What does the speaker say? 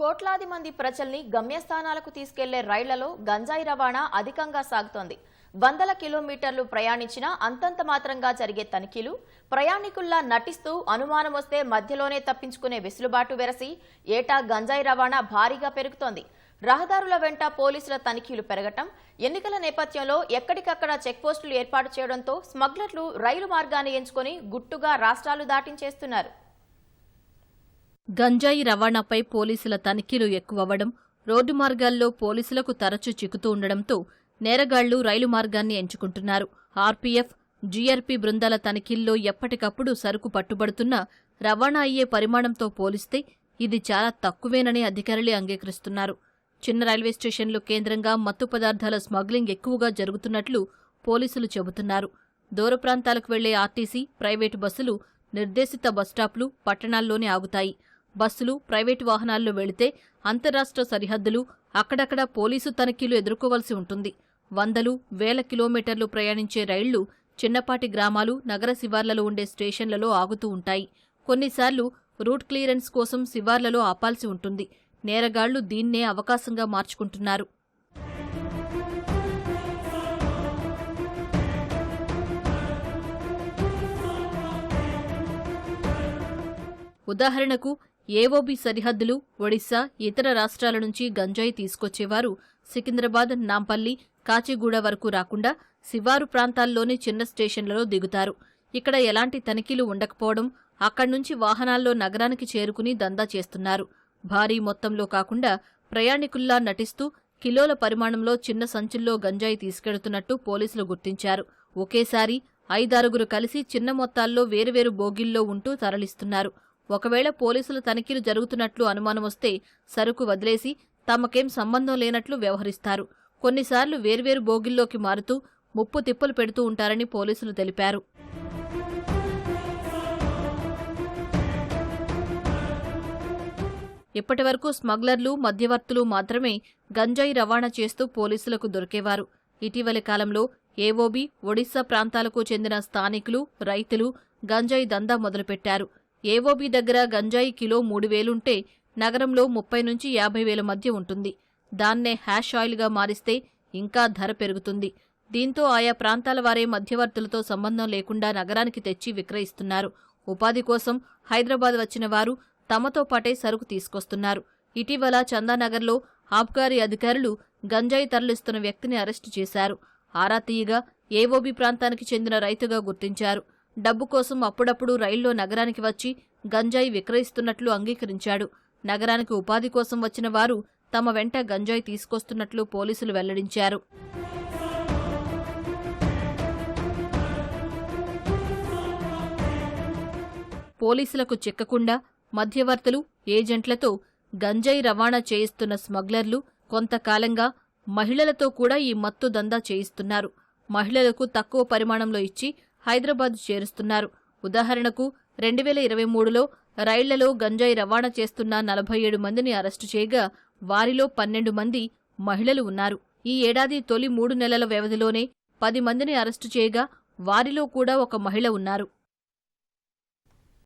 కోట్లాది మంది ప్రజల్ని గమ్యస్థానాలకు తీసుకెళ్ళే రైళ్ళలో గంజాయి రవాణా అధికంగా సాగుతోంది. వందల కిలోమీటర్లు ప్రయాణించినా అంతంత మాత్రంగా జరిగే తనిఖీలు ప్రయాణికుల్లా నటిస్తూ అనుమానం వస్తే మధ్యలోనే తప్పించుకునే వెసులుబాటు వెరసి ఏటా గంజాయి రవాణా భారీగా పెరుగుతోంది. రహదారుల వెంట పోలీసుల తనిఖీలు పెరగటం ఎన్నికల నేపథ్యంలో ఎక్కడికక్కడ చెక్పోస్టులు ఏర్పాటు చేయడంతో స్మగ్లర్లు రైలు మార్గాన్ని ఎంచుకొని గుట్టుగా రాష్ట్రాలు దాటించేస్తున్నారు. గంజాయి రవాణాపై పోలీసుల తనిఖీలు ఎక్కువవ్వడం రోడ్డు మార్గాల్లో పోలీసులకు తరచూ చిక్కుతూ ఉండడంతో నేరగాళ్ళు రైలు మార్గాన్ని ఎంచుకుంటున్నారు. ఆర్పీఎఫ్ జీఆర్పీ బృందాల తనిఖీల్లో ఎప్పటికప్పుడు సరుకు పట్టుబడుతున్నా రవాణా అయ్యే పరిమాణంతో పోలిస్తే ఇది చాలా తక్కువేనని అధికారులే అంగీకరిస్తున్నారు. చిన్న రైల్వే స్టేషన్లు కేంద్రంగా మత్తు పదార్థాల స్మగ్లింగ్ ఎక్కువగా జరుగుతున్నట్లు పోలీసులు చెబుతున్నారు. దూర ప్రాంతాలకు వెళ్ళే ఆర్టీసీ ప్రైవేటు బస్సులు నిర్దేశిత బస్టాప్లు పట్టణాల్లోనే ఆగుతాయి. బస్సులు ప్రైవేటు వాహనాల్లో వెళితే అంతరాష్ట్ర సరిహద్దులు అక్కడక్కడ పోలీసు తనిఖీలు ఎదుర్కోవలసి ఉంటుంది. వందలు వేల కిలోమీటర్లు ప్రయాణించే రైళ్ళు చిన్నపాటి గ్రామాలు నగర శివార్లలో ఉండే స్టేషన్లలో ఆగుతూ ఉంటాయి. కొన్నిసార్లు రూట్ క్లియరెన్స్ కోసం శివార్లలో ఆపాల్సి ఉంటుంది. నేరగాళ్ళు దీన్నే అవకాశంగా మార్చుకుంటున్నారు. ఉదాహరణకు ఏఓబి సరిహద్దులు ఒడిశా ఇతర రాష్ట్రాల నుంచి గంజాయి తీసుకొచ్చేవారు సికింద్రాబాద్ నాంపల్లి కాచిగూడ వరకు రాకుండా శివారు ప్రాంతాల్లోని చిన్న స్టేషన్లలో దిగుతారు. ఇక్కడ ఎలాంటి తనిఖీలు ఉండకపోవడం అక్కడి నుంచి వాహనాల్లో నగరానికి చేరుకుని దందా చేస్తున్నారు. భారీ మొత్తంలో కాకుండా ప్రయాణికుల్లా నటిస్తూ కిలోల పరిమాణంలో చిన్న సంచుల్లో గంజాయి తీసుకెడుతున్నట్టు పోలీసులు గుర్తించారు. ఒకేసారి ఐదారుగురు కలిసి చిన్న మొత్తాల్లో వేరువేరు బోగిల్లో ఉంటూ తరలిస్తున్నారు. ఒకవేళ పోలీసుల తనిఖీలు జరుగుతున్నట్లు అనుమానం వస్తే సరుకు వదిలేసి తమకేం సంబంధం లేనట్లు వ్యవహరిస్తారు. కొన్నిసార్లు వేర్వేరు బోగిల్లోకి మారుతూ ముప్పు తిప్పలు పెడుతూ ఉంటారని పోలీసులు తెలిపారు. ఇప్పటివరకు స్మగ్లర్లు మధ్యవర్తులు మాత్రమే గంజాయి రవాణా చేస్తూ పోలీసులకు దొరికేవారు. ఇటీవలి కాలంలో ఏవోబీ ఒడిశా ప్రాంతాలకు చెందిన స్థానికులు రైతులు గంజాయి దందా మొదలుపెట్టారు. ఏఓబీ దగ్గర గంజాయి కిలో మూడు వేలుంటే నగరంలో ముప్పై నుంచి యాభై వేల మధ్య ఉంటుంది. దాన్నే హ్యాష్ ఆయిల్గా మారిస్తే ఇంకా ధర పెరుగుతుంది. దీంతో ఆయా ప్రాంతాల వారే మధ్యవర్తులతో సంబంధం లేకుండా నగరానికి తెచ్చి విక్రయిస్తున్నారు. ఉపాధి కోసం హైదరాబాద్ వచ్చిన వారు తమతో పాటే సరుకు తీసుకొస్తున్నారు. ఇటీవల చందానగర్లో ఆబ్కారీ అధికారులు గంజాయి తరలిస్తున్న వ్యక్తిని అరెస్టు చేశారు. ఆరా తీయగా ఏఓబీ ప్రాంతానికి చెందిన రైతుగా గుర్తించారు. డబ్బు కోసం అప్పుడప్పుడు రైల్లో నగరానికి వచ్చి గంజాయి విక్రయిస్తున్నట్లు అంగీకరించాడు. నగరానికి ఉపాధి కోసం వచ్చిన వారు తమ వెంట గంజాయి తీసుకొస్తున్నట్లు పోలీసులు వెల్లడించారు. పోలీసులకు చిక్కకుండా మధ్యవర్తులు ఏజెంట్లతో గంజాయి రవాణా చేయిస్తున్న స్మగ్లర్లు కొంతకాలంగా మహిళలతో కూడా ఈ మత్తు దందా చేయిస్తున్నారు. మహిళలకు తక్కువ పరిమాణంలో ఇచ్చి హైదరాబాద్ చేరుస్తున్నారు. ఉదాహరణకు రెండు వేల ఇరవై మూడులో రైళ్ళలో గంజాయి రవాణా చేస్తున్న నలభై ఏడు మందిని అరెస్టు చేయగా వారిలో పన్నెండు మంది మహిళలు ఉన్నారు. ఈ ఏడాది తొలి మూడు నెలల వ్యవధిలోనే పది మందిని అరెస్టు చేయగా వారిలో కూడా ఒక మహిళ ఉన్నారు.